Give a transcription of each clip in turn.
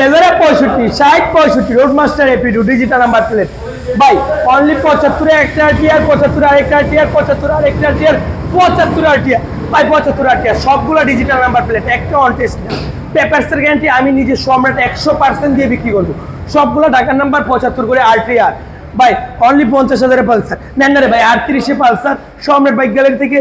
রেজারে পঁয়ষট্টি, ষাট পঁয়ষট্টি রোড মাস্টার এপিডু ডিজিটাল নাম্বার প্লেট। ভাই অনলি পঁচাত্তরে একটা টিয়ার পঁচাত্তর আরেকটা টিয়ার পঁচাত্তর আরেকটা টিয়ার পঁচাত্তর আর টিয়ার ভাই, পঁচাত্তর আর টিয়ার সবগুলো ডিজিটাল নাম্বার প্লেট, একটা অন টেস্ট পেপারসের গ্যারান্টি আমি নিজে সম্রাট একশো পার্সেন্ট দিয়ে বিক্রি করব। সবগুলো ঢাকার নাম্বার, পঁচাত্তর করে আর টিয়ার ভাই অনলি পঞ্চাশ হাজারের পালসার। নেন না রে ভাই আটত্রিশে পালসার। সম্রাট বাইক গ্যালারি থেকে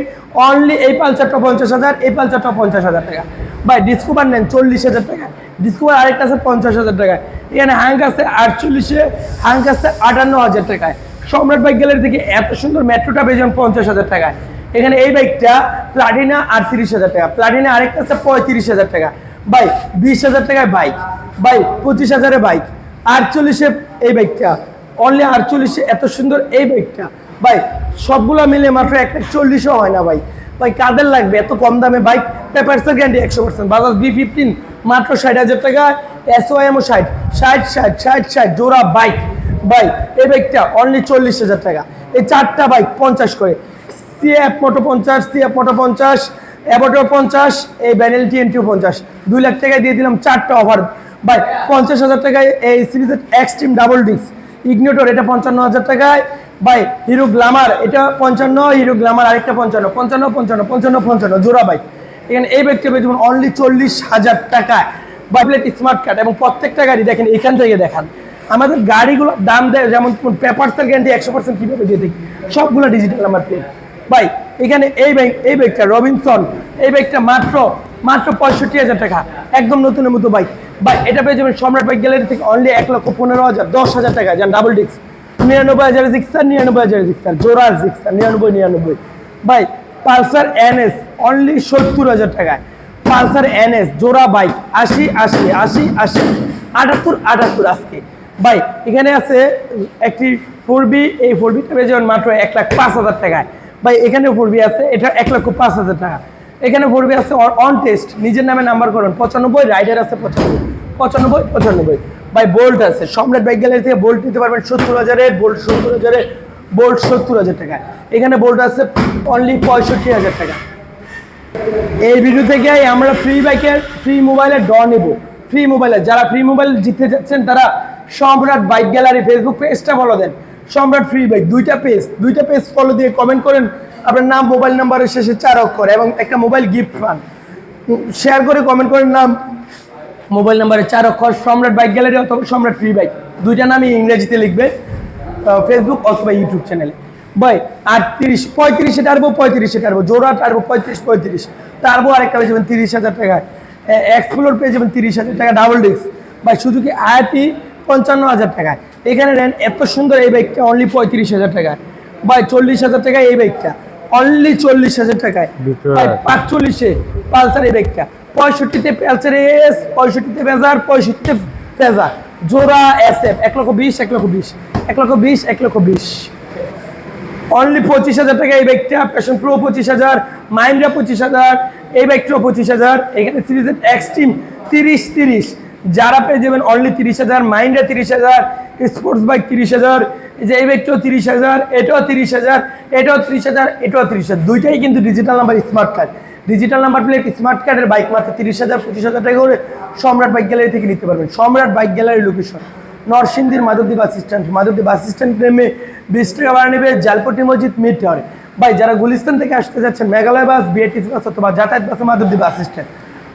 অনলি এই পালসারটা পঞ্চাশ হাজার, এই পালসারটা পঞ্চাশ হাজার টাকা। ভাই ডিসকোভার নেন, চল্লিশ হাজার টাকা। ডিসকোভার আরেকটা আছে পঞ্চাশ হাজার টাকায়। এখানে হ্যাঙ্ক আছে আটচল্লিশে হ্যাঙ্ক আছে আটান্ন হাজার টাকায়। সম্রাট বাইক গ্যালারি থেকে এত সুন্দর মেট্রোটা পেয়ে যাবেন পঞ্চাশ হাজার টাকায়। এখানে এই বাইকটা প্লাটিনা আটত্রিশ হাজার টাকা। প্লাটিনা আরেকটা আছে পঁয়ত্রিশ হাজার টাকা। ভাই, বিশ হাজার টাকায় বাইক। ভাই, পঁচিশ হাজারে বাইক। আটচল্লিশে এই বাইকটা। অনলি আটচল্লিশে এত সুন্দর এই বাইকটা। ভাই, সবগুলো মিলে মাত্র একটা চল্লিশও হয় না ভাই। ভাই, কাদের লাগবে? এত কম দামে বাইক? পেপারসের গ্যারান্টি একশো পার্সেন্ট বাজাজ বি ফিফটিন মাত্র ষাট হাজার টাকা এসও এমও ষাট ষাট ষাট ষাট ষাট, জোড়া বাইক ভাই এই বাইকটা অনলি চল্লিশ হাজার টাকা। এই চারটা বাইক পঞ্চাশ করে। সিএফ মোটো পঞ্চাশ সিএফ মোটো পঞ্চাশ অ্যাবোটো পঞ্চাশ, এই ব্যানেল টিএনটিও পঞ্চাশ। দুই লাখ টাকায় দিয়ে দিলাম চারটা অফার ভাই, পঞ্চাশ হাজার টাকায় এই সিরিজের এক্সট্রিম ডাবল ডিস্ক ইগনিটর এটা পঞ্চান্ন হাজার টাকায়। ভাই হিরো গ্লামার এটা পঞ্চান্ন হিরো গ্লামার আরেকটা পঞ্চান্ন পঞ্চান্ন পঞ্চান্ন পঞ্চান্ন পঞ্চান্ন, জোড়া বাইক এখানে এই বাইকটা পেয়ে যেমন অনলি চল্লিশ হাজার টাকায়। বাইপ্লেট স্মার্ট কার্ড এবং প্রত্যেকটা গাড়ি দেখেন, এখান থেকে দেখান। আমাদের গাড়িগুলোর দাম দেয় যেমন পেপারসের গ্যারান্টি একশো পার্সেন্ট কীভাবে দিয়ে দিই সবগুলো ডিজিটাল নাম্বার প্লেট ভাই, এখানে এই বাইক এই ব্যাগটা রবিনসন, এই ব্যাগটা মাত্র মাত্র পঁয়ষট্টি হাজার টাকা। একদম নতুনের মতো বাইক ভাই, এটা পেয়ে যাবেন সম্রাট বাইক গ্যালারি থেকে অনলি এক লক্ষ পনেরো হাজার, দশ হাজার টাকা যান ডাবল ডিস্ক নিরানব্বই হাজার জিক্সার নিরানব্বই হাজার জিক্সার জোড়া জিক্সার নিরানব্বই নিরানব্বই। ভাই পালসার এনএস অনলি সত্তর হাজার টাকায়। পালসার এনএস, জোড়া বাইক, আশি আশি আশি আশি, আটাত্তর আটাত্তর আজকে। ভাই, এখানে আছে একটি ফোর বি এই ফোর বিটা যাবেন মাত্র এক লাখ পাঁচ হাজার টাকায়। ভাই এখানে ফোর বি আছে, এটা এক লক্ষ পাঁচ হাজার টাকা। এখানে ফোর বি আছে অন টেস্ট নিজের নামে নাম্বার করুন, পঁচানব্বই রাইডার আছে পঁচানব্বই পঁচানব্বই পঁচানব্বই। ভাই বোল্ট আছে, সম্রাট বাইক গ্যালারি থেকে বোল্ট নিতে পারবেন সত্তর হাজারের বোল্ট সত্তর হাজারের বোল্ট সত্তর হাজার টাকা। এখানে বোল্ট আছে অনলি পঁয়ষট্টি হাজার টাকা। এই ভিডিও থেকে আমরা ফ্রি বাইকের ফ্রি মোবাইলের ড নেব। ফ্রি মোবাইলের যারা ফ্রি মোবাইল জিততে যাচ্ছেন, তারা সম্রাট বাইক গ্যালারি ফেসবুক পেজটা ফলো দেন। সম্রাট ফ্রি বাইক দুইটা পেজ দুইটা পেজ ফলো দিয়ে কমেন্ট করেন। আপনার নাম মোবাইল নাম্বারের শেষে চার অক্ষর এবং একটা মোবাইল গিফট পান শেয়ার করে কমেন্ট করেন নাম মোবাইল নাম্বারে চার অক্ষর, সম্রাট বাইক গ্যালারি অথবা সম্রাট ফ্রি বাইক দুইটা নামই ইংরেজিতে লিখবে। ফেসবুক অথবা ইউটিউব চ্যানেলে ভাই আটত্রিশ পঁয়ত্রিশে টারবো পঁয়ত্রিশে টারবো জোড়া টারবো পঁয়ত্রিশ পঁয়ত্রিশ। টারবো আরেকটা পেয়ে যাবেন তিরিশ হাজার টাকায়। এক্সপ্লোর পেয়ে যাবেন তিরিশ হাজার টাকা ডাবল ডিস্ক ভাই সুজুকি আয়াতি পঞ্চান্ন হাজার টাকায়। এখানে নেন এত সুন্দর এই বাইকটা অনলি পঁয়ত্রিশ হাজার টাকায়। ভাই চল্লিশ হাজার টাকায় এই বাইকটা অনলি চল্লিশ হাজার টাকায়। ভাই পাঁচচল্লিশে পালসার এই বাইকটা পঁয়ষট্টিতে পালসার এস পঁয়ষট্টিতে পেজার পঁয়ষট্টিতে পেজার জোড়া এস এফ এক লক্ষ বিশ, এক লক্ষ বিশ, এক লক্ষ বিশ, এক লক্ষ বিশ। অনলি পঁচিশ হাজার টাকা এই বাইকটা প্যাশন প্রো পঁচিশ হাজার মাইন্ডা পঁচিশ হাজার, এই বাইকটাও পঁচিশ হাজার। এখানে সিরিজের এক্সট্রিম তিরিশ তিরিশ। যারা পেয়ে যাবেন অনলি তিরিশ হাজার মাইন্ডা তিরিশ হাজার স্পোর্টস বাইক তিরিশ হাজার, এই যে এই বাইকটাও তিরিশ হাজার, এটাও তিরিশ হাজার, এটাও তিরিশ হাজার, এটাও তিরিশ হাজার। দুইটাই কিন্তু digital number smart card digital number plate smart কার্ডের বাইক মাত্র তিরিশ হাজার, পঁচিশ হাজার টাকা করে সম্রাট বাইক গ্যালারি থেকে নিতে পারবেন। সম্রাট বাইক গ্যালারি লোকেশন নরসিংদীর Madhabdi bus stand Madhabdi bus stand নেমে বিশ টাকা ভাড়া নেবে জালপট্টি মসজিদ মিড টাওয়ারে ভাই, যারা গুলিস্তান থেকে আসতে যাচ্ছেন, মেঘালয় বাস বিআরটিসি বাস অথবা যাতায়াত বাসে মাধবদী বাস স্ট্যান্ড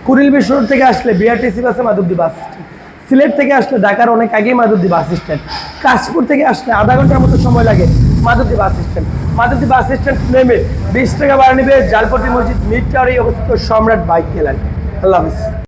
কুড়িল বিশ্ব রোড থেকে আসলে বিআরটিসি বাসে মাধবদী বাস স্ট্যান্ড সিলেট থেকে আসলে ঢাকার অনেক আগেই মাধবদী বাস স্ট্যান্ড কাশপুর থেকে আসলে আধা ঘণ্টার মতো সময় লাগে। Madhabdi bus stand. Madhabdi bus stand নেমে বিশ টাকা ভাড়া নেবে জালপতি মসজিদ মিড টাওয়ারে অবস্থিত সম্রাট বাইক গ্যালারি আল্লাহ হাফিজ।